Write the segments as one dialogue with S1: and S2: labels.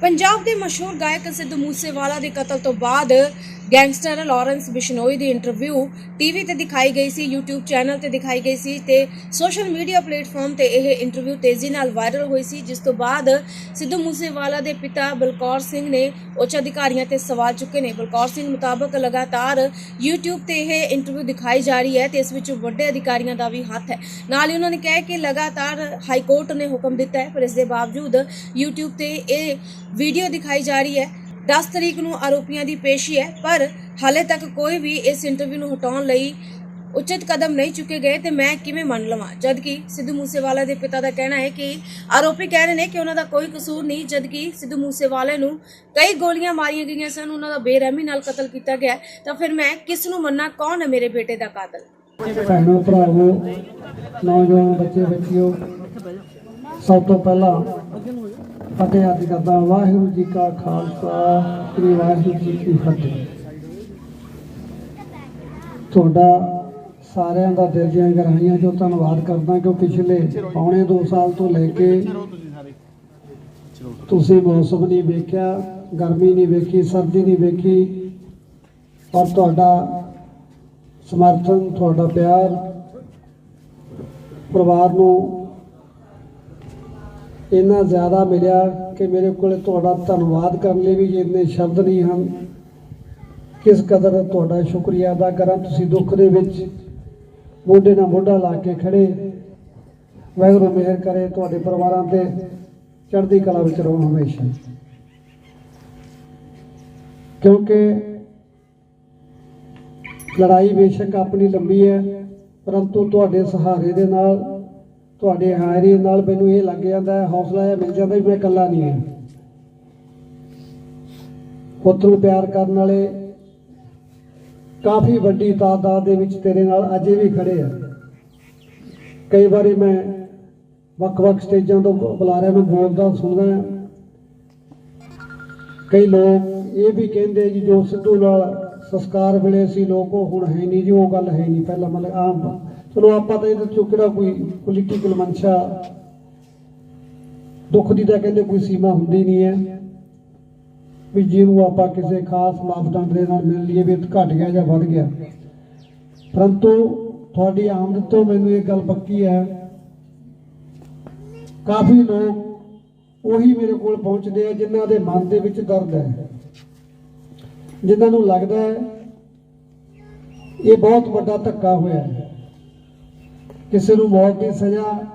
S1: ਪੰਜਾਬ ਦੇ ਮਸ਼ਹੂਰ ਗਾਇਕ ਸਿੱਧੂ ਮੂਸੇਵਾਲਾ ਦੇ ਕਤਲ ਤੋਂ ਬਾਅਦ ਗੈਂਗਸਟਰ ਲਾਰੈਂਸ ਬਿਸ਼ਨੋਈ ਦੀ ਇੰਟਰਵਿਊ ਟੀਵੀ ਤੇ ਦਿਖਾਈ ਗਈ ਸੀ, YouTube ਚੈਨਲ ਤੇ ਦਿਖਾਈ ਗਈ ਸੀ ਤੇ ਸੋਸ਼ਲ ਮੀਡੀਆ ਪਲੇਟਫਾਰਮ ਤੇ ਇਹ ਇੰਟਰਵਿਊ ਤੇਜ਼ੀ ਨਾਲ ਵਾਇਰਲ ਹੋਈ ਸੀ, ਜਿਸ ਤੋਂ ਬਾਅਦ ਸਿੱਧੂ ਮੂਸੇਵਾਲਾ ਦੇ ਪਿਤਾ ਬਲਕੌਰ ਸਿੰਘ ਨੇ ਉੱਚ ਅਧਿਕਾਰੀਆਂ ਤੇ ਸਵਾਲ ਚੁੱਕੇ ਨੇ। ਬਲਕੌਰ ਸਿੰਘ ਮੁਤਾਬਕ ਲਗਾਤਾਰ YouTube ਤੇ ਇਹ ਇੰਟਰਵਿਊ ਦਿਖਾਈ ਜਾ ਰਹੀ ਹੈ ਤੇ ਇਸ ਵਿੱਚ ਵੱਡੇ ਅਧਿਕਾਰੀਆਂ ਦਾ ਵੀ ਹੱਥ ਹੈ। ਨਾਲ ਹੀ ਉਹਨਾਂ ਨੇ ਕਿਹਾ ਕਿ ਲਗਾਤਾਰ ਹਾਈ ਕੋਰਟ ਨੇ ਹੁਕਮ ਦਿੱਤਾ ਹੈ, ਪਰ ਇਸ ਦੇ ਬਾਵਜੂਦ YouTube ਤੇ ਇਹ ਵੀਡੀਓ ਦਿਖਾਈ ਜਾ ਰਹੀ ਹੈ। 10 ਤਰੀਕ ਨੂੰ ਆਰੋਪੀਆਂ ਦੀ ਪੇਸ਼ੀ ਹੈ, ਪਰ ਹਾਲੇ ਤੱਕ ਕੋਈ ਵੀ ਇਸ ਇੰਟਰਵਿਊ ਨੂੰ ਹਟਾਉਣ ਲਈ ਉਚਿਤ ਕਦਮ ਨਹੀਂ ਚੁੱਕੇ ਗਏ ਤੇ ਮੈਂ ਕਿਵੇਂ ਮੰਨ ਲਵਾਂ? ਜਦ ਸਿੱਧੂ ਮੂਸੇਵਾਲਾ ਦੇ ਪਿਤਾ ਦਾ ਕਹਿਣਾ ਹੈ ਕਿ ਆਰੋਪੀ ਕਹਿ ਰਹੇ ਨੇ ਕਿ ਉਹਨਾਂ ਦਾ ਕੋਈ ਕਸੂਰ ਨਹੀਂ, ਜਦਕਿ ਸਿੱਧੂ ਮੂਸੇਵਾਲੇ ਨੂੰ ਕਈ ਗੋਲੀਆਂ ਮਾਰੀਆਂ ਗਈਆਂ ਸਨ, ਉਹਨਾਂ ਦਾ ਬੇਰਹਿਮੀ ਨਾਲ ਕਤਲ ਕੀਤਾ ਗਿਆ ਤਾਂ ਫਿਰ ਮੈਂ ਕਿਸ ਨੂੰ ਮੰਨਾਂ? ਕੌਣ ਹੈ ਮੇਰੇ ਬੇਟੇ ਦਾ ਕਾਤਲ?
S2: ਭੈਣੋ, ਭਰਾਵੋ, ਨੌਜਵਾਨ ਬੱਚੇ, ਬੱਚਿਓ, ਸਭ ਤੋਂ ਪਹਿਲਾਂ ਫਤਿਹ ਅੱਜ ਕਰਦਾ ਵਾਹਿਗੁਰੂ ਜੀ ਕਾ ਖਾਲਸਾ, ਸ੍ਰੀ ਵਾਹਿਗੁਰੂ ਜੀ ਕੀ ਫਤਿਹ। ਤੁਹਾਡਾ ਸਾਰਿਆਂ ਦਾ ਦਿਲ ਦੀਆਂ ਗਹਿਰਾਈਆਂ ਜੋ ਧੰਨਵਾਦ ਕਰਦਾ ਕਿ ਪਿਛਲੇ ਪੌਣੇ 2 ਸਾਲ ਤੋਂ ਲੈ ਕੇ ਤੁਸੀਂ ਮੌਸਮ ਨਹੀਂ ਵੇਖਿਆ, ਗਰਮੀ ਨਹੀਂ ਵੇਖੀ, ਸਰਦੀ ਨਹੀਂ ਵੇਖੀ ਔਰ ਤੁਹਾਡਾ ਸਮਰਥਨ, ਤੁਹਾਡਾ ਪਿਆਰ ਪਰਿਵਾਰ ਨੂੰ ਇੰਨਾ ਜ਼ਿਆਦਾ ਮਿਲਿਆ ਕਿ ਮੇਰੇ ਕੋਲ ਤੁਹਾਡਾ ਧੰਨਵਾਦ ਕਰਨ ਲਈ ਵੀ ਇੰਨੇ ਸ਼ਬਦ ਨਹੀਂ ਹਨ। ਕਿਸ ਕਦਰ ਤੁਹਾਡਾ ਸ਼ੁਕਰੀਆ ਅਦਾ ਕਰਾਂ। ਤੁਸੀਂ ਦੁੱਖ ਦੇ ਵਿੱਚ ਮੋਢੇ ਨਾਲ ਮੋਢਾ ਲਾ ਕੇ ਖੜੇ। ਵਾਹਿਗੁਰੂ ਮਿਹਰ ਕਰੇ। ਤੁਹਾਡੇ ਪਰਿਵਾਰਾਂ ਤੇ ਚੜ੍ਹਦੀ ਕਲਾ ਵਿੱਚ ਰਹੋ ਹਮੇਸ਼ਾ। ਕਿਉਂਕਿ ਲੜਾਈ ਬੇਸ਼ੱਕ ਆਪਣੀ ਲੰਬੀ ਹੈ, ਪਰੰਤੂ ਤੁਹਾਡੇ ਸਹਾਰੇ ਦੇ ਨਾਲ ਤੁਹਾਡੇ ਹਾਇਰੀ ਨਾਲ ਮੈਨੂੰ ਇਹ ਲੱਗ ਜਾਂਦਾ ਹੈ, ਹੌਸਲਾ ਇਹ ਮਿਲ ਜਾਂਦਾ ਵੀ ਮੈਂ ਇਕੱਲਾ ਨਹੀਂ ਹਾਂ। ਪੁੱਤ ਨੂੰ ਪਿਆਰ ਕਰਨ ਵਾਲੇ ਕਾਫੀ ਵੱਡੀ ਤਾਦਾਦ ਦੇ ਵਿੱਚ ਤੇਰੇ ਨਾਲ ਅਜੇ ਵੀ ਖੜੇ ਆ। ਕਈ ਵਾਰੀ ਮੈਂ ਵੱਖ-ਵੱਖ ਸਟੇਜਾਂ ਤੋਂ ਬੁਲਾਰਿਆਂ ਨੂੰ ਬੋਲਦਾ, ਸੁਣਦਾ ਕਈ ਲੋਕ ਇਹ ਵੀ ਕਹਿੰਦੇ ਜੀ, ਜੋ ਸਿੱਧੂ ਨਾਲ ਸੰਸਕਾਰ ਮਿਲੇ ਸੀ, ਲੋਕ ਉਹ ਹੁਣ ਹੈ ਨਹੀਂ ਜੀ, ਉਹ ਗੱਲ ਹੈ ਨਹੀਂ। ਪਹਿਲਾਂ ਮਤਲਬ ਆਮ ਚਲੋ ਆਪਾਂ ਤਾਂ ਇਹਦੇ ਚੋਂ ਕਿਹੜਾ ਕੋਈ ਪੋਲੀਟੀਕਲ ਮਨਸ਼ਾ ਦੁੱਖ ਦੀ ਤਾਂ ਕਹਿੰਦੇ ਕੋਈ ਸੀਮਾ ਹੁੰਦੀ ਨਹੀਂ ਹੈ। ਵੀ ਜਿਹਨੂੰ ਆਪਾਂ ਕਿਸੇ ਖਾਸ ਮਾਪਦੰਡ ਦੇ ਨਾਲ ਮਿਲ ਲਈਏ ਵੀ ਇਹ ਘਟ ਗਿਆ ਜਾਂ ਵੱਧ ਗਿਆ। ਪਰੰਤੂ ਤੁਹਾਡੀ ਆਮਦ ਤੋਂ ਮੈਨੂੰ ਇਹ ਗੱਲ ਪੱਕੀ ਹੈ। ਕਾਫੀ ਲੋਕ ਉਹੀ ਮੇਰੇ ਕੋਲ ਪਹੁੰਚਦੇ ਆ ਜਿਨ੍ਹਾਂ ਦੇ ਮਨ ਦੇ ਵਿੱਚ ਦਰਦ ਹੈ। ਜਿਨ੍ਹਾਂ ਨੂੰ ਲੱਗਦਾ ਹੈ ਇਹ ਬਹੁਤ ਵੱਡਾ ਧੱਕਾ ਹੋਇਆ ਹੈ। ਕਿਸੇ ਨੂੰ ਮੌਤ ਦੀ ਸਜ਼ਾ,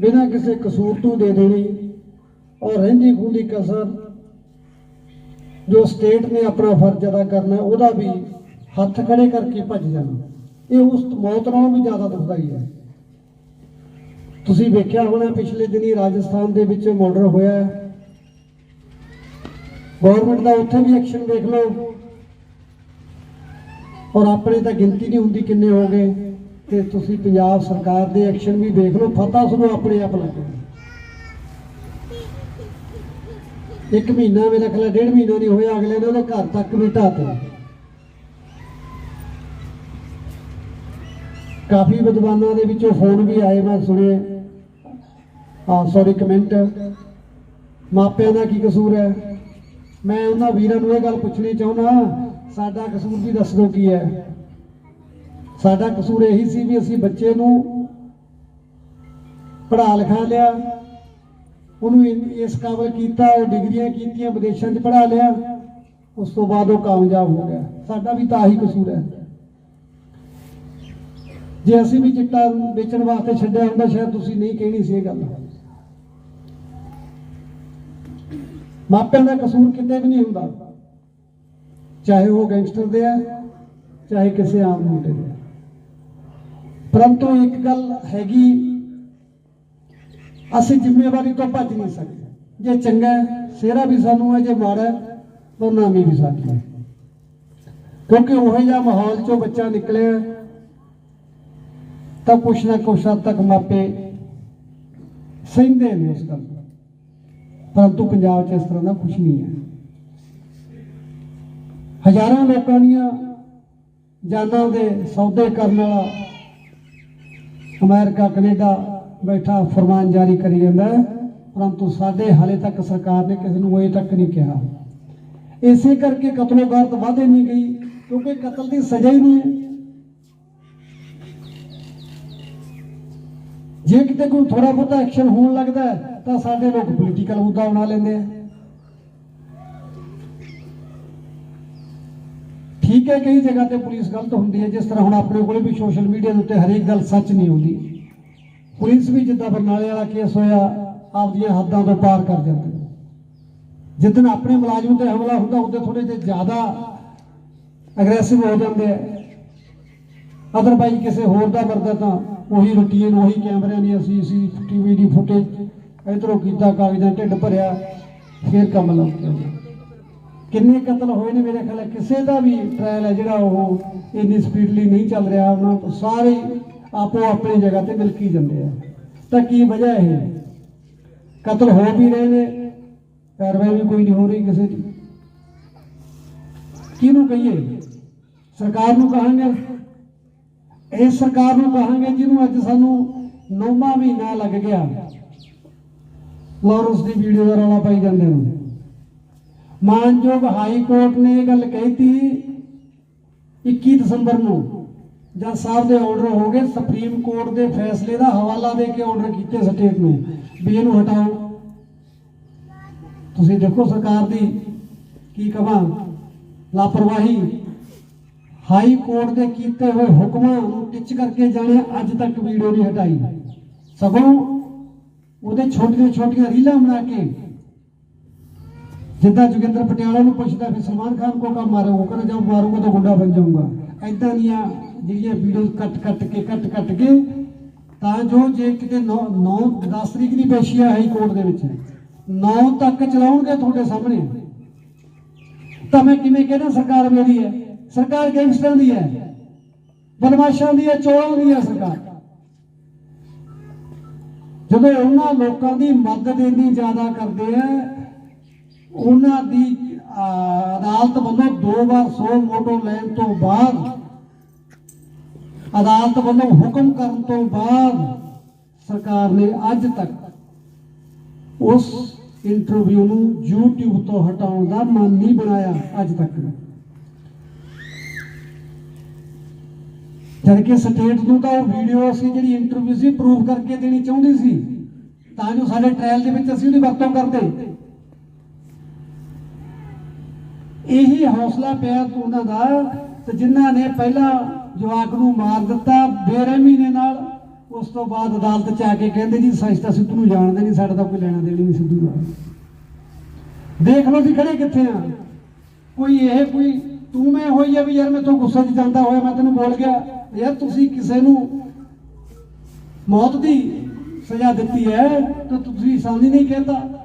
S2: ਬਿਨਾਂ ਕਿਸੇ ਕਸੂਰ ਤੋਂ ਦੇ ਦੇਣੀ, ਔਰ ਰਹਿੰਦੀ ਖੂੰਦੀ ਕਸਰ ਜੋ ਸਟੇਟ ਨੇ ਆਪਣਾ ਫਰਜ਼ ਅਦਾ ਕਰਨਾ ਉਹਦਾ ਵੀ ਹੱਥ ਖੜੇ ਕਰਕੇ ਭੱਜ ਜਾਣਾ। ਇਹ ਉਸ ਮੌਤ ਨਾਲੋਂ ਵੀ ਜ਼ਿਆਦਾ ਦੁਖਦਾਈ ਹੈ। ਤੁਸੀਂ ਵੇਖਿਆ ਹੋਣਾ ਪਿਛਲੇ ਦਿਨੀ ਰਾਜਸਥਾਨ ਦੇ ਵਿੱਚ ਮਰਡਰ ਹੋਇਆ ਹੈ। ਗਵਰਨਮੈਂਟ ਦਾ ਉੱਥੇ ਵੀ ਐਕਸ਼ਨ ਦੇਖ ਲਓ। ਔਰ ਆਪਣੇ ਤਾਂ ਗਿਣਤੀ ਨਹੀਂ ਹੁੰਦੀ ਕਿੰਨੇ ਹੋ ਗਏ। ਤੇ ਤੁਸੀਂ ਪੰਜਾਬ ਸਰਕਾਰ ਦੇ ਐਕਸ਼ਨ ਵੀ ਦੇਖ ਲਓ ਫਤਾ ਤੁਹਾਨੂੰ ਆਪਣੇ ਆਪ ਲੱਗ ਇੱਕ ਮਹੀਨਾ ਮੇਰੇ ਖਿਆਲ ਡੇਢ ਮਹੀਨਾ ਨਹੀਂ ਹੋਇਆ, ਅਗਲੇ ਨੇ ਉਹਦੇ ਘਰ ਤੱਕ ਵੀ ਢਾਤੇ ਕਾਫੀ ਵਿਦਵਾਨਾਂ ਦੇ ਵਿੱਚੋਂ ਫੋਨ ਵੀ ਆਏ, ਮੈਂ ਸੁਣੇ ਆ ਸੌਰੀ ਕਮੈਂਟ ਮਾਪਿਆਂ ਦਾ ਕੀ ਕਸੂਰ ਹੈ? ਮੈਂ ਉਹਨਾਂ ਵੀਰਾਂ ਨੂੰ ਇਹ ਗੱਲ ਪੁੱਛਣੀ ਚਾਹੁੰਦਾ, ਸਾਡਾ ਕਸੂਰ ਵੀ ਦੱਸ ਦਿਓ ਕੀ ਹੈ। ਸਾਡਾ ਕਸੂਰ ਇਹੀ ਸੀ ਵੀ ਅਸੀਂ ਬੱਚੇ ਨੂੰ ਪੜ੍ਹਾ ਲਿਖਾ ਲਿਆ, ਉਹਨੂੰ ਇਸ ਕਾਬਲ ਕੀਤਾ, ਉਹ ਡਿਗਰੀਆਂ ਕੀਤੀਆਂ, ਵਿਦੇਸ਼ਾਂ 'ਚ ਪੜ੍ਹਾ ਲਿਆ, ਉਸ ਤੋਂ ਬਾਅਦ ਉਹ ਕਾਮਯਾਬ ਹੋ ਗਿਆ। ਸਾਡਾ ਵੀ ਤਾਂ ਆਹੀ ਕਸੂਰ ਹੈ। ਜੇ ਅਸੀਂ ਵੀ ਚਿੱਟਾ ਵੇਚਣ ਵਾਸਤੇ ਛੱਡਿਆ ਹੁੰਦਾ, ਸ਼ਾਇਦ ਤੁਸੀਂ ਨਹੀਂ ਕਹਿਣੀ ਸੀ ਇਹ ਗੱਲ। ਮਾਪਿਆਂ ਦਾ ਕਸੂਰ ਕਿਤੇ ਵੀ ਨਹੀਂ ਹੁੰਦਾ। ਚਾਹੇ ਉਹ ਗੈਂਗਸਟਰ ਦੇ ਆ, ਚਾਹੇ ਕਿਸੇ ਆਮ ਮੁੰਡੇ ਦੇ। ਪਰੰਤੂ ਇੱਕ ਗੱਲ ਹੈਗੀ, ਅਸੀਂ ਜ਼ਿੰਮੇਵਾਰੀ ਤੋਂ ਭੱਜ ਨਹੀਂ ਸਕਦੇ। ਜੇ ਚੰਗਾ ਸਿਹਰਾ ਵੀ ਸਾਨੂੰ ਹੈ, ਜੇ ਮਾੜਾ ਹੈ ਬਦਨਾਮੀ ਵੀ ਸਾਡੀ ਹੈ। ਕਿਉਂਕਿ ਉਹੋ ਜਿਹਾ ਮਾਹੌਲ ਚੋਂ ਬੱਚਾ ਨਿਕਲਿਆ, ਤਾਂ ਕੁਛ ਨਾ ਕੁਛ ਹੱਦ ਤੱਕ ਮਾਪੇ ਸਹਿੰਦੇ ਨੇ ਉਸ ਗੱਲ ਪਰੰਤੂ ਪੰਜਾਬ 'ਚ ਇਸ ਤਰ੍ਹਾਂ ਦਾ ਕੁਝ ਨਹੀਂ ਹੈ। ਹਜ਼ਾਰਾਂ ਲੋਕਾਂ ਦੀਆਂ ਜਾਨਾਂ ਦੇ ਸੌਦੇ ਕਰਨ ਵਾਲਾ ਅਮਰੀਕਾ, ਕੈਨੇਡਾ ਬੈਠਾ ਫਰਮਾਨ ਜਾਰੀ ਕਰੀ ਜਾਂਦਾ ਪਰੰਤੂ ਸਾਡੇ ਹਾਲੇ ਤੱਕ ਸਰਕਾਰ ਨੇ ਕਿਸੇ ਨੂੰ ਅਜੇ ਤੱਕ ਨਹੀਂ ਕਿਹਾ। ਇਸੇ ਕਰਕੇ ਕਤਲੋਗਾਰਤ ਵਾਧੇ ਨਹੀਂ ਗਈ, ਕਿਉਂਕਿ ਕਤਲ ਦੀ ਸਜ਼ਾ ਹੀ ਨਹੀਂ ਹੈ। ਜੇ ਕਿਤੇ ਕੋਈ ਥੋੜਾ ਬਹੁਤਾ ਐਕਸ਼ਨ ਹੋਣ ਲੱਗਦਾ ਤਾਂ ਸਾਡੇ ਲੋਕ ਪੋਲੀਟੀਕਲ ਮੁੱਦਾ ਬਣਾ ਲੈਂਦੇ ਆ। ਠੀਕ ਹੈ, ਕਈ ਜਗ੍ਹਾ ਤੇ ਪੁਲਿਸ ਗਲਤ ਹੁੰਦੀ ਹੈ, ਜਿਸ ਤਰ੍ਹਾਂ ਹੁਣ ਆਪਣੇ ਕੋਲੇ ਵੀ ਸੋਸ਼ਲ ਮੀਡੀਆ ਦੇ ਉੱਤੇ ਹਰੇਕ ਗੱਲ ਸੱਚ ਨਹੀਂ ਹੁੰਦੀ। ਪੁਲਿਸ ਵੀ ਜਿੱਦਾਂ ਬਰਨਾਲੇ ਵਾਲਾ ਕੇਸ ਹੋਇਆ, ਆਪਦੀਆਂ ਹੱਦਾਂ ਤੋਂ ਪਾਰ ਕਰ ਜਾਂਦੀ। ਹੈ ਜਿੱਦਣ ਆਪਣੇ ਮੁਲਾਜ਼ਮ ਤੇ ਹਮਲਾ ਹੁੰਦਾ, ਉਹਦੇ ਥੋੜੇ ਜਿਹਾ ਜ਼ਿਆਦਾ ਅਗਰੈਸਿਵ ਹੋ ਜਾਂਦੇ ਆ। ਅਦਰਵਾਈਜ਼ ਕਿਸੇ ਹੋਰ ਦਾ ਮਰਦਾ ਤਾਂ ਉਹੀ ਰੁਟੀਨ, ਉਹੀ ਕੈਮਰਿਆਂ ਦੀ ਅਸੀਂ ਸੀ ਟੀਵੀ ਦੀ ਫੁਟੇਜ ਇਧਰੋਂ ਕੀਤਾ, ਕਾਗਜ਼ਾਂ, ਢਿੱਡ ਭਰਿਆ, ਫਿਰ ਕੰਮ ਲੱਗ ਗਿਆ ਕਿੰਨੇ ਕਤਲ ਹੋਏ ਨੇ ਮੇਰੇ ਖਿਆਲ ਕਿਸੇ ਦਾ ਵੀ ਟ੍ਰਾਇਲ ਹੈ ਜਿਹੜਾ ਉਹ ਇੰਨੀ ਸਪੀਡਲੀ ਨਹੀਂ ਚੱਲ ਰਿਹਾ, ਉਹਨਾਂ ਤੋਂ ਸਾਰੇ ਆਪੋ ਆਪਣੀ ਜਗ੍ਹਾ ਤੇ ਮਿਲਕੀ ਜਾਂਦੇ ਆ। ਤਾਂ ਕੀ ਵਜ੍ਹਾ ਇਹ? ਕਤਲ ਹੋ ਵੀ ਰਹੇ ਨੇ ਕਾਰਵਾਈ ਵੀ ਕੋਈ ਨਹੀਂ ਹੋ ਰਹੀ ਕਿਸੇ ਦੀ। ਕਿਹਨੂੰ ਕਹੀਏ? ਸਰਕਾਰ ਨੂੰ ਕਹਾਂਗੇ? ਇਸ ਸਰਕਾਰ ਨੂੰ ਕਹਾਂਗੇ ਜਿਹਨੂੰ ਅੱਜ ਸਾਨੂੰ ਨੌਵਾਂ ਮਹੀਨਾ ਲੱਗ ਗਿਆ। ਲਾਰੈਂਸ ਦੀ ਵੀਡੀਓ ਦਾ ਰੌਲਾ ਪਾਈ ਜਾਂਦੇ ਨੂੰ। ਮਾਨਯੋਗ ਹਾਈ ਕੋਰਟ ਨੇ ਇਹ ਗੱਲ ਕਹੀਤੀ 21 ਦਸੰਬਰ ਨੂੰ ਜਦ ਸਾਹਿਬ ਦੇ ਆਰਡਰ ਹੋ ਗਏ, ਸੁਪਰੀਮ ਕੋਰਟ ਦੇ ਫੈਸਲੇ ਦਾ ਹਵਾਲਾ ਦੇ ਕੇ ਆਰਡਰ ਕੀਤੇ ਸਟੇਟ ਨੂੰ, ਵੀ ਇਹਨੂੰ ਹਟਾਓ। ਤੁਸੀਂ ਦੇਖੋ ਸਰਕਾਰ ਦੀ ਕੀ ਕਹਾਂ ਲਾਪਰਵਾਹੀ। ਹਾਈ ਕੋਰਟ ਦੇ ਕੀਤੇ ਹੋਏ ਹੁਕਮਾਂ ਨੂੰ ਟਿੱਚ ਕਰਕੇ ਜਾਣੇ, ਅੱਜ ਤੱਕ ਵੀਡੀਓ ਨਹੀਂ ਹਟਾਈ। ਸਗੋਂ ਉਹਦੇ ਛੋਟੀਆਂ ਛੋਟੀਆਂ ਰੀਲਾਂ ਬਣਾ ਕੇ ਜਿੱਦਾਂ ਜੋਗਿੰਦਰ ਪਟਿਆਲਾ ਨੂੰ ਪੁੱਛਦਾ ਫਿਰ ਸਲਮਾਨ ਖਾਨ ਕੋ ਕਾ ਮਾਰੇ ਉਹ ਕਹਿੰਦਾ ਜਦ ਮਾਰੂਗਾ ਤਾਂ ਗੁੰਡਾ ਬਣ ਜਾਊਗਾ। ਐਦਾਂ ਦੀਆਂ ਜਿਹੜੀਆਂ ਵੀਡੀਓ ਕੱਟ ਕੱਟ ਕੇ, ਕੱਟ ਕੱਟ ਕੇ, ਤਾਂ ਜੋ ਜੇ ਕਿਤੇ 9 9 10 ਤਰੀਕ ਦੀ ਪੇਸ਼ੀ ਹੈ ਹਾਈ ਕੋਰਟ ਦੇ ਵਿੱਚ 9 ਤੱਕ ਚਲਾਉਣਗੇ ਤੁਹਾਡੇ ਸਾਹਮਣੇ। ਤਾਂ ਮੈਂ ਕਿਵੇਂ ਕਹਿਣਾ, ਸਰਕਾਰ ਮੇਰੀ ਹੈ, ਸਰਕਾਰ ਗੈਂਗਸਟਰਾਂ ਦੀ ਹੈ, ਬਦਮਾਸ਼ਾਂ ਦੀ ਹੈ, ਚੋਰਾਂ ਦੀ ਹੈ ਸਰਕਾਰ। ਜਦੋਂ ਉਹਨਾਂ ਲੋਕਾਂ ਦੀ ਮਦਦ ਇੰਨੀ ਜ਼ਿਆਦਾ ਕਰਦੇ ਆ ਉਹਨਾਂ ਦੀ ਅਦਾਲਤ ਵੱਲੋਂ ਦੋ ਵਾਰ ਸੌ ਮੋਟੋ ਲੈਣ ਤੋਂ ਬਾਅਦ, ਅਦਾਲਤ ਵੱਲੋਂ ਹੁਕਮ ਕਰਨ ਤੋਂ ਬਾਅਦ ਸਰਕਾਰ ਨੇ ਅੱਜ ਤੱਕ ਉਸ ਇੰਟਰਵਿਊ ਨੂੰ YouTube ਤੋਂ ਹਟਾਉਣ ਦਾ ਮਨ ਨਹੀਂ ਬਣਾਇਆ ਅੱਜ ਤੱਕ। ਜਦ ਕਿ ਸਟੇਟ ਨੂੰ ਤਾਂ ਉਹ ਵੀਡੀਓ ਅਸੀਂ ਜਿਹੜੀ ਇੰਟਰਵਿਊ ਸੀ ਪ੍ਰੂਵ ਕਰਕੇ ਦੇਣੀ ਚਾਹੁੰਦੀ ਸੀ, ਤਾਂ ਜੋ ਸਾਡੇ ਟ੍ਰਾਇਲ ਦੇ ਵਿੱਚ ਅਸੀਂ ਉਹਦੀ ਵਰਤੋਂ ਕਰਦੇ। ਇਹੀ ਹੌਸਲਾ ਪਿਆ ਉਹਨਾਂ ਦਾ ਤੇ ਜਿਨ੍ਹਾਂ ਨੇ ਪਹਿਲਾਂ ਜਵਾਕ ਨੂੰ ਮਾਰ ਦਿੱਤਾ, ਬੇਰਹਿਮੀ ਦੇ ਨਾਲ, ਉਸ ਤੋਂ ਬਾਅਦ ਅਦਾਲਤ ਚ ਆ ਕੇ ਕਹਿੰਦੇ ਜੀ ਸੱਚ ਸਿੱਧੂ ਨੂੰ ਜਾਣਦੇ ਨਹੀਂ, ਸਾਡਾ ਤਾਂ ਕੋਈ ਲੈਣਾ ਦੇਣੀ ਨਹੀਂ ਸਿੱਧੂ ਨਾਲ ਦੇਖ ਲਓ ਜੀ ਖੜੇ ਕਿੱਥੇ ਆ। ਕੋਈ ਇਹ, ਕੋਈ ਤੂੰ ਮੈਂ ਹੋਈ ਆ ਵੀ ਯਾਰ ਮੈਂ ਮੈਥੋਂ ਗੁੱਸੇ 'ਚ ਜਾਂਦਾ ਹੋਇਆ, ਮੈਂ ਤੈਨੂੰ ਬੋਲ ਗਿਆ, ਯਾਰ ਤੁਸੀਂ ਕਿਸੇ ਨੂੰ ਮੌਤ ਦੀ ਸਜ਼ਾ ਦਿੱਤੀ ਹੈ, ਤਾਂ ਤੁਸੀਂ ਸਾਂਝੀ ਨਹੀਂ ਕਹਿੰਦਾ।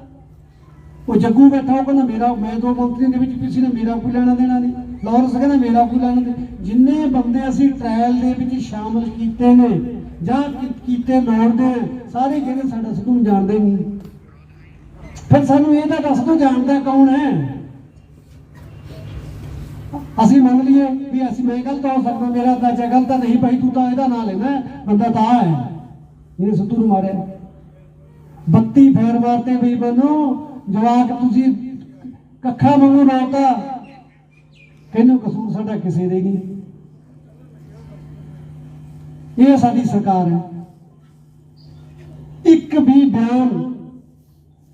S2: ਉਹ ਜੱਗੂ ਬੈਠਾ ਉਹ ਕਹਿੰਦਾ ਮੇਰਾ, ਮੈਂ ਦੋ ਮੰਤਰੀਆਂ ਦੇ ਵਿੱਚ ਕਿਸੇ ਨੇ ਮੇਰਾ ਕੋਈ ਲੈਣਾ ਦੇਣਾ ਨਹੀਂ। ਲਾਰੈਂਸ ਕਹਿੰਦਾ ਮੇਰਾ ਕੋਈ ਲੈਣਾ ਦੇ ਜਿੰਨੇ ਬੰਦੇ ਅਸੀਂ ਟ੍ਰਾਇਲ ਦੇ ਵਿੱਚ ਸ਼ਾਮਲ ਕੀਤੇ ਨੇ ਜਾਂ ਕੀਤੇ ਲੋੜ ਦੇ ਸਾਰੇ ਜਿਹੜੇ ਸਾਡਾ ਸਿੱਧੂ ਜਾਣਦੇ ਨਹੀਂ। ਫਿਰ ਸਾਨੂੰ ਇਹ ਤਾਂ ਦੱਸ ਦੋ ਜਾਣਦਾ ਕੌਣ ਹੈ। ਅਸੀਂ ਮੰਨ ਲਈਏ ਵੀ ਅਸੀਂ ਮੈਂ ਗਲਤ ਹੋ ਸਕਦਾ, ਮੇਰਾ ਅੰਦਾਜ਼ਾ ਗਲਤ ਨਹੀਂ ਭਾਈ ਤੂੰ ਤਾਂ ਇਹਦਾ ਨਾਂ ਲੈਣਾ, ਬੰਦਾ ਤਾਂ ਆਹ ਹੈ। ਇਹਨੇ ਸਿੱਧੂ ਨੂੰ ਮਾਰਿਆ। 32 ਫੇਰ ਮਾਰਤੇ ਵੀ ਬਨੋ ਜਵਾਕ ਤੁਸੀਂ ਕੱਖਾਂ ਵਾਂਗੂ ਰੋਤਾ ਕਹਿੰਦੇ ਕਸੂਰ ਸਾਡਾ ਕਿਸੇ ਦੇ ਨਹੀਂ। ਇਹ ਸਾਡੀ ਸਰਕਾਰ ਹੈ। ਇੱਕ ਵੀ ਬਿਆਨ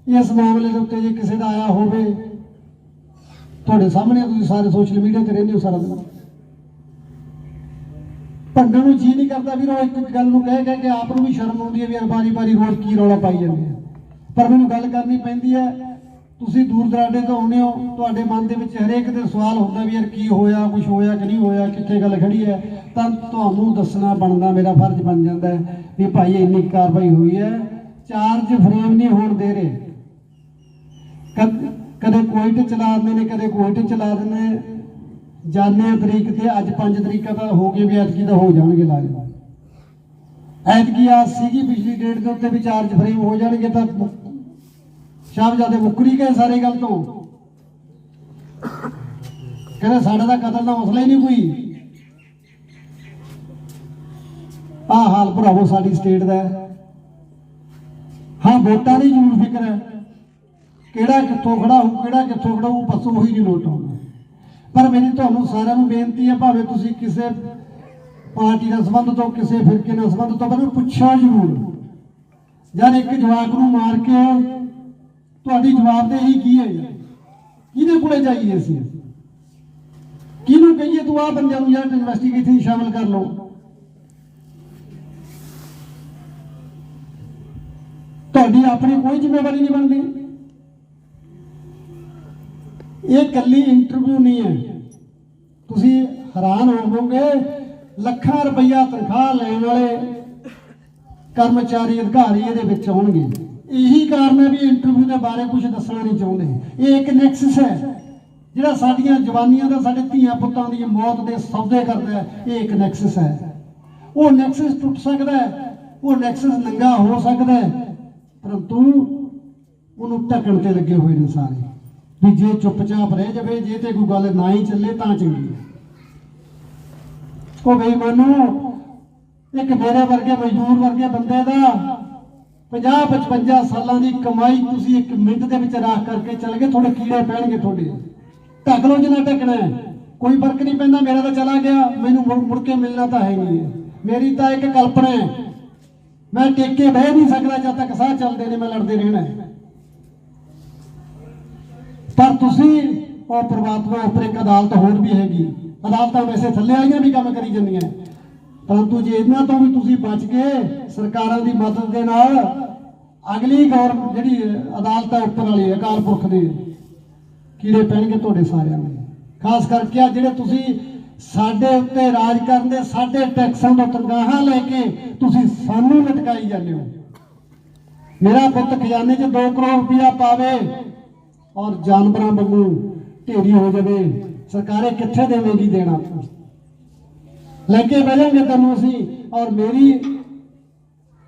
S2: ਇਸ ਮਾਮਲੇ ਦੇ ਉੱਤੇ ਜੇ ਕਿਸੇ ਦਾ ਆਇਆ ਹੋਵੇ ਤੁਹਾਡੇ ਸਾਹਮਣੇ ਆ, ਤੁਸੀਂ ਸਾਰੇ ਸੋਸ਼ਲ ਮੀਡੀਆ ਤੇ ਰਹਿੰਦੇ ਹੋ ਸਾਰਾ ਦਿਨ। ਭੰਡਣ ਨੂੰ ਜੀ ਨਹੀਂ ਕਰਦਾ ਵੀਰੋ ਇੱਕ ਇੱਕ ਗੱਲ ਨੂੰ ਕਹਿ ਕਹਿ ਕੇ ਆਪ ਨੂੰ ਵੀ ਸ਼ਰਮ ਆਉਂਦੀ ਹੈ ਵੀ ਯਾਰ ਬਾਰੀ ਬਾਰੀ ਰੋਜ਼ ਕੀ ਰੌਲਾ ਪਾਈ ਜਾਂਦੇ ਆ। ਪਰ ਮੈਨੂੰ ਗੱਲ ਕਰਨੀ ਪੈਂਦੀ ਹੈ, ਤੁਸੀਂ ਦੂਰ ਦਰਾਡੇ ਤੋਂ ਆਉਂਦੇ ਹੋ, ਤੁਹਾਡੇ ਮਨ ਦੇ ਵਿੱਚ ਹਰੇਕ ਦੇ ਸਵਾਲ ਹੁੰਦਾ ਵੀ ਯਾਰ ਕੀ ਹੋਇਆ ਕੁਝ ਹੋਇਆ ਕਿ ਨਹੀਂ ਹੋਇਆ, ਕਿੱਥੇ ਗੱਲ ਖੜੀ ਹੈ, ਤਾਂ ਤੁਹਾਨੂੰ ਦੱਸਣਾ ਬਣਦਾ, ਮੇਰਾ ਫਰਜ਼ ਬਣ ਜਾਂਦਾ ਹੈ ਵੀ ਭਾਈ ਇੰਨੀ ਕਾਰਵਾਈ ਹੋਈ ਹੈ ਚਾਰਜ ਫਰੇਮ ਨਹੀਂ ਹੋਣ ਦੇ ਰਹੇ। ਕਦੇ ਕੋਈ ਚਲਾ ਦਿੰਦੇ ਨੇ, ਕਦੇ ਕੋਈ ਚਲਾ ਦਿੰਦੇ ਨੇ। ਜਾਣੇ ਤਰੀਕ ਤੇ, ਅੱਜ 5 ਤਰੀਕਾ ਤਾਂ ਹੋ ਗਏ ਵੀ ਐਤਕੀ ਤਾਂ ਹੋ ਜਾਣਗੇ ਲਾਜ ਐਤਕੀ ਆ ਸੀਗੀ ਪਿਛਲੀ ਡੇਟ ਦੇ ਉੱਤੇ ਵੀ ਚਾਰਜ ਫਰੇਮ ਹੋ ਜਾਣਗੇ ਤਾਂ ਸ਼ਾਹਜ਼ਾਦੇ ਮੁੱਕਰੀ ਗਏ ਸਾਰੇ ਗੱਲ ਤੋਂ। ਕਹਿੰਦੇ ਸਾਡੇ ਦਾ ਕਤਲ ਦਾ ਹੌਸਲਾ ਹੀ ਨਹੀਂ ਕੋਈ। ਆ ਹਾਲ ਭਰਾਵੋ ਸਾਡੀ ਸਟੇਟ ਦਾ ਹਾਂ। ਵੋਟਾਂ ਦੀ ਜ਼ਰੂਰ ਫਿਕਰ ਹੈ। ਕਿਹੜਾ ਕਿੱਥੋਂ ਖੜਾ ਹੋ ਕਿਹੜਾ ਕਿੱਥੋਂ ਖੜਾ ਹੋ ਬਸ ਉਹੀ ਨਹੀਂ ਨੋਟ ਆਉਂਦਾ ਪਰ ਮੇਰੀ ਤੁਹਾਨੂੰ ਸਾਰਿਆਂ ਨੂੰ ਬੇਨਤੀ ਹੈ, ਭਾਵੇਂ ਤੁਸੀਂ ਕਿਸੇ ਪਾਰਟੀ ਨਾਲ ਸੰਬੰਧ ਤੋਂ ਕਿਸੇ ਫਿਰਕੇ ਨਾਲ ਸੰਬੰਧ ਤੋਂ ਪਰ ਪੁੱਛੋ ਜ਼ਰੂਰ। ਜਦ ਇੱਕ ਜਵਾਕ ਨੂੰ ਮਾਰ ਕੇ ਤੁਹਾਡੀ ਜਵਾਬਦੇਹੀ ਕੀ ਹੈ ਕਿਹਦੇ ਕੋਲੇ ਜਾਈਏ ਅਸੀਂ? ਕਿਹਨੂੰ ਕਹੀਏ ਤੂੰ ਆ ਬੰਦਿਆਂ ਨੂੰ ਯਾਰ ਇਨਵੈਸਟੀਗੇਸ਼ਨ ਸ਼ਾਮਲ ਕਰ ਲਓ। ਤੁਹਾਡੀ ਆਪਣੀ ਕੋਈ ਜ਼ਿੰਮੇਵਾਰੀ ਨਹੀਂ ਬਣਦੀ। ਇਹ ਕੱਲੀ ਇੰਟਰਵਿਊ ਨਹੀਂ ਹੈ। ਤੁਸੀਂ ਹੈਰਾਨ ਹੋਵੋਗੇ, ਲੱਖਾਂ ਰੁਪਈਆ ਤਨਖਾਹ ਲੈਣ ਵਾਲੇ ਕਰਮਚਾਰੀ, ਅਧਿਕਾਰੀ ਇਹਦੇ ਵਿੱਚ ਹੋਣਗੇ ਇਹੀ ਕਾਰਨ ਹੈ ਵੀ ਇੰਟਰਵਿਊ ਦੇ ਬਾਰੇ ਕੁਝ ਦੱਸਣਾ ਨਹੀਂ ਚਾਹੁੰਦੇ। ਇਹ ਇੱਕ ਨੈਕਸਸ ਹੈ। ਜਿਹੜਾ ਸਾਡੀਆਂ ਜਵਾਨੀਆਂ ਦਾ, ਸਾਡੇ ਧੀਆਂ ਪੁੱਤਾਂ ਦੀ ਮੌਤ ਦੇ ਸੌਦੇ ਕਰਦਾ ਹੈ, ਇਹ ਇੱਕ ਨੈਕਸਸ ਹੈ। ਉਹ ਨੈਕਸਸ ਟੁੱਟ ਸਕਦਾ ਹੈ, ਉਹ ਨੈਕਸਸ ਨੰਗਾ ਹੋ ਸਕਦਾ ਹੈ, ਪਰੰਤੂ ਉਹਨੂੰ ਢੱਕਣ ਤੇ ਲੱਗੇ ਹੋਏ ਨੇ ਸਾਰੇ। ਵੀ ਜੇ ਚੁੱਪਚਾਪ ਰਹਿ ਜਾਵੇ, ਜੇ ਤੇ ਕੋਈ ਗੱਲ ਨਾ ਹੀ ਚੱਲੇ, ਤਾਂ ਚੰਗੀ ਹੈ। ਉਹ ਬੇਈਮਾਨੋ, ਇੱਕ ਮੇਰੇ ਵਰਗੇ ਮਜ਼ਦੂਰ ਵਰਗੇ ਬੰਦੇ ਦਾ 50 55 ਸਾਲਾਂ ਦੀ ਕਮਾਈ ਤੁਸੀਂ ਇੱਕ ਮਿੰਟ ਦੇ ਵਿੱਚ ਰਾਖ ਕਰਕੇ ਚਲ ਗਏ, ਤੁਹਾਡੇ ਕੀੜੇ ਪੈਣਗੇ ਤੁਹਾਡੇ। ਢੱਕ ਲਓ ਜਿੰਨਾ ਢੱਕਣਾ ਹੈ। ਕੋਈ ਫ਼ਰਕ ਨਹੀਂ ਪੈਂਦਾ, ਮੇਰਾ ਤਾਂ ਚਲਾ ਗਿਆ, ਮੈਨੂੰ ਮੁੜ ਕੇ ਮਿਲਣਾ ਤਾਂ ਹੈ ਨਹੀਂ। ਮੇਰੀ ਤਾਂ ਇੱਕ ਕਲਪਨਾ ਹੈ। ਮੈਂ ਟੇਕੇ ਬਹਿ ਨਹੀਂ ਸਕਦਾ ਜਦ ਤੱਕ ਸਾਹ ਚੱਲਦੇ ਨੇ, ਮੈਂ ਲੜਦੇ ਰਹਿਣਾ ਪਰ ਤੁਸੀਂ ਉਹ ਪ੍ਰਮਾਤਮਾ ਉੱਪਰ ਇੱਕ ਅਦਾਲਤ ਹੋਰ ਵੀ ਹੈਗੀ। ਅਦਾਲਤਾਂ ਵੈਸੇ ਥੱਲੇ ਵਾਲੀਆਂ ਵੀ ਕੰਮ ਕਰੀ ਜਾਂਦੀਆਂ। ਪਰੰਤੂ ਜੇ ਇਹਨਾਂ ਤੋਂ ਵੀ ਤੁਸੀਂ ਬਚ ਕੇ ਸਰਕਾਰਾਂ ਦੀ ਮਦਦ ਦੇ ਨਾਲ, ਅਗਲੀ ਗੌਰ ਜਿਹੜੀ ਅਦਾਲਤ ਹੈ ਉੱਪਰ ਵਾਲੀ ਅਕਾਲ ਪੁਰਖ ਦੀ, ਕੀੜੇ ਪੈਣਗੇ ਤੁਹਾਡੇ ਸਾਰਿਆਂ ਦੇ ਖਾਸ ਕਰਕੇ ਆ ਜਿਹੜੇ ਤੁਸੀਂ ਸਾਡੇ ਉੱਤੇ ਰਾਜ ਕਰਨ ਦੇ, ਸਾਡੇ ਟੈਕਸਾਂ ਤੋਂ ਤਨਖਾਹਾਂ ਲੈ ਕੇ ਤੁਸੀਂ ਸਾਨੂੰ ਲਟਕਾਈ ਜਾਂਦੇ ਹੋ। ਮੇਰਾ ਪੁੱਤ ਖਜ਼ਾਨੇ 'ਚ 2 ਕਰੋੜ ਰੁਪਇਆ ਪਾਵੇ ਔਰ ਜਾਨਵਰਾਂ ਵਾਂਗੂ ਢੇਰੀ ਹੋ ਜਾਵੇ, ਸਰਕਾਰੇ ਕਿੱਥੇ ਦੇਵੇਗੀ ਦੇਣਾ? ਲੈ ਕੇ ਬਹਿ ਜਾਵਾਂਗੇ ਤੁਹਾਨੂੰ ਅਸੀਂ ਔਰ ਮੇਰੀ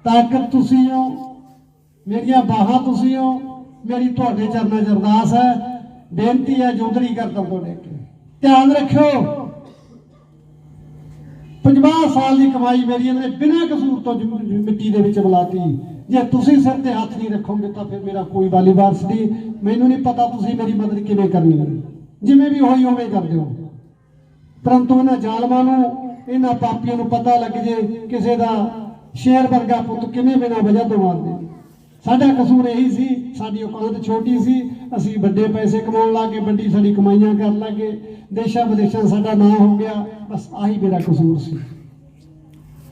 S2: ਤਾਕਤ ਤੁਸੀਂ ਹੋ ਮੇਰੀਆਂ ਬਾਹਾਂ ਤੁਸੀਂ ਹੋ ਮੇਰੀ ਤੁਹਾਡੇ ਚਰਨਾਂ 'ਚ ਅਰਦਾਸ ਹੈ ਬੇਨਤੀ ਹੈ ਜੋਦੜੀ ਕਰਦਾ ਤੁਹਾਡੇ ਅੱਗੇ ਧਿਆਨ ਰੱਖਿਓ 50 ਸਾਲ ਦੀ ਕਮਾਈ ਮੇਰੀ ਇਹਨੇ ਬਿਨਾਂ ਕਸੂਰ ਤੋਂ ਜ਼ਮੀਨ- ਮਿੱਟੀ ਦੇ ਵਿੱਚ ਬੁਲਾਤੀ ਜੇ ਤੁਸੀਂ ਸਿਰ ਤੇ ਹੱਥ ਨਹੀਂ ਰੱਖੋਗੇ ਤਾਂ ਫਿਰ ਮੇਰਾ ਕੋਈ ਵਾਲੀ ਵਾਰਸ ਨਹੀਂ ਮੈਨੂੰ ਨਹੀਂ ਪਤਾ ਤੁਸੀਂ ਮੇਰੀ ਮਦਦ ਕਿਵੇਂ ਕਰਨੀ ਹੈ ਜਿਵੇਂ ਵੀ ਹੋਈ ਉਵੇਂ ਕਰ ਦਿਓ ਪਰੰਤੂ ਇਹਨਾਂ ਜ਼ਾਲਮਾਂ ਨੂੰ ਇਹਨਾਂ ਪਾਪੀਆਂ ਨੂੰ ਪਤਾ ਲੱਗ ਜੇ ਕਿਸੇ ਦਾ ਸ਼ੇਰ ਵਰਗਾ ਪੁੱਤ ਕਿਵੇਂ ਬਿਨਾਂ ਵਜ੍ਹਾ ਤੋਂ ਮਾਰਦੇ ਸਾਡਾ ਕਸੂਰ ਇਹੀ ਸੀ, ਸਾਡੀ ਔਕਾਤ ਛੋਟੀ ਸੀ। ਅਸੀਂ ਵੱਡੇ ਪੈਸੇ ਕਮਾਉਣ ਲੱਗੇ, ਵੱਡੀ ਸਾਡੀ ਕਮਾਈਆਂ ਕਰਨ ਲੱਗੇ। ਦੇਸ਼ਾਂ ਵਿਦੇਸ਼ਾਂ ਸਾਡਾ ਨਾਂ ਹੋ ਗਿਆ, ਬਸ ਆਹੀ ਮੇਰਾ ਕਸੂਰ ਸੀ।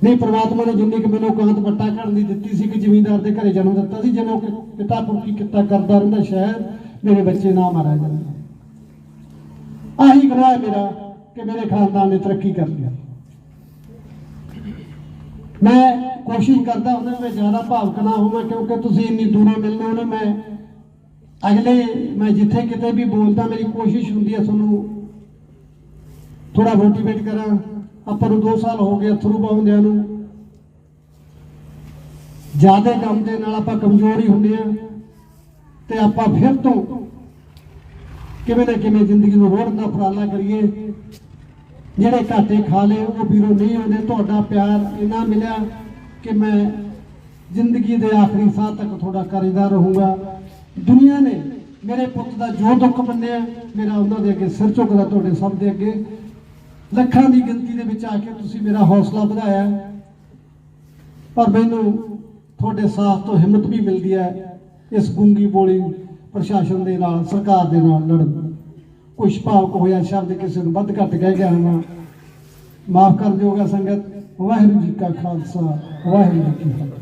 S2: ਨਹੀਂ, ਪ੍ਰਮਾਤਮਾ ਨੇ ਜਿੰਨੀ ਕਿ ਮੈਨੂੰ ਔਕਾਤ ਵੱਟਾ ਕਰਨ ਦੀ ਦਿੱਤੀ ਸੀ ਕਿ ਜ਼ਮੀਂਦਾਰ ਦੇ ਘਰੇ ਜਨਮ ਦਿੱਤਾ ਸੀ ਜਦੋਂ ਕਿ ਪਿਤਾ ਪੁਰਖੀ ਕਿੱਤਾ ਕਰਦਾ ਰਹਿੰਦਾ ਸ਼ਹਿਰ, ਮੇਰੇ ਬੱਚੇ ਨਾ ਮਾਰਾ ਜਾਣ ਆਹੀ ਗਨਾਹ ਹੈ ਮੇਰਾ ਕਿ ਮੇਰੇ ਖਾਨਦਾਨ ਨੇ ਤਰੱਕੀ ਕਰ ਲਿਆ। ਮੈਂ ਕੋਸ਼ਿਸ਼ ਕਰਦਾ ਹੁੰਦਾ ਵੀ ਮੈਂ ਜ਼ਿਆਦਾ ਭਾਵਕ ਨਾ ਹੋਵਾਂ, ਕਿਉਂਕਿ ਤੁਸੀਂ ਇੰਨੀ ਦੂਰੋਂ ਮਿਲਣਾ ਉਹਨੇ ਮੈਂ ਅਗਲੇ, ਮੈਂ ਜਿੱਥੇ ਕਿਤੇ ਵੀ ਬੋਲਦਾ, ਮੇਰੀ ਕੋਸ਼ਿਸ਼ ਹੁੰਦੀ ਹੈ ਤੁਹਾਨੂੰ ਥੋੜਾ ਮੋਟੀਵੇਟ ਕਰਾਂ। ਆਪਾਂ ਨੂੰ 2 ਸਾਲ ਹੋ ਗਏ ਅਥਰੂ ਪਾਉਂਦਿਆਂ ਨੂੰ। ਜ਼ਿਆਦਾ ਕੰਮ ਦੇ ਨਾਲ ਆਪਾਂ ਕਮਜ਼ੋਰ ਹੀ ਹੁੰਦੇ ਆ ਤੇ ਆਪਾਂ ਫਿਰ ਤੋਂ ਕਿਵੇਂ ਨਾ ਕਿਵੇਂ ਜ਼ਿੰਦਗੀ ਨੂੰ ਰੋੜਨ ਦਾ ਉਪਰਾਲਾ ਕਰੀਏ। ਜਿਹੜੇ ਘਾਟੇ ਖਾ ਲਏ ਉਹ ਵੀਰੋ ਨਹੀਂ ਆਉਂਦੇ। ਤੁਹਾਡਾ ਪਿਆਰ ਇੰਨਾ ਮਿਲਿਆ ਕਿ ਮੈਂ ਜ਼ਿੰਦਗੀ ਦੇ ਆਖਰੀ ਸਾਹ ਤੱਕ ਤੁਹਾਡਾ ਕਰਜ਼ਦਾਰ ਰਹੂੰਗਾ। ਦੁਨੀਆ ਨੇ ਮੇਰੇ ਪੁੱਤ ਦਾ ਜੋ ਦੁੱਖ ਮੰਨਿਆ, ਮੇਰਾ ਉਹਨਾਂ ਦੇ ਅੱਗੇ ਸਿਰ ਝੁਕਦਾ, ਤੁਹਾਡੇ ਸਭ ਦੇ ਅੱਗੇ। ਲੱਖਾਂ ਦੀ ਗਿਣਤੀ ਦੇ ਵਿੱਚ ਆ ਕੇ ਤੁਸੀਂ ਮੇਰਾ ਹੌਸਲਾ ਵਧਾਇਆ। ਪਰ ਮੈਨੂੰ ਤੁਹਾਡੇ ਸਾਥ ਤੋਂ ਹਿੰਮਤ ਵੀ ਮਿਲਦੀ ਹੈ ਇਸ ਗੁੰਗੀ ਬੋਲੀ ਪ੍ਰਸ਼ਾਸਨ ਦੇ ਨਾਲ, ਸਰਕਾਰ ਦੇ ਨਾਲ ਲੜਨ ਕੁਛ ਭਾਵਕ ਹੋਇਆ, ਸ਼ਬਦ ਕਿਸੇ ਨੂੰ ਵੱਧ ਘੱਟ ਕਹਿ ਗਿਆ ਹਾਂ ਮਾਫ ਕਰ ਦਿਓਗਾ ਸੰਗਤ। ਵਾਹਿਗੁਰੂ ਜੀ ਕਾ ਖਾਲਸਾ, ਵਾਹਿਗੁਰੂ ਜੀ ਕੀ ਫਤਿਹ।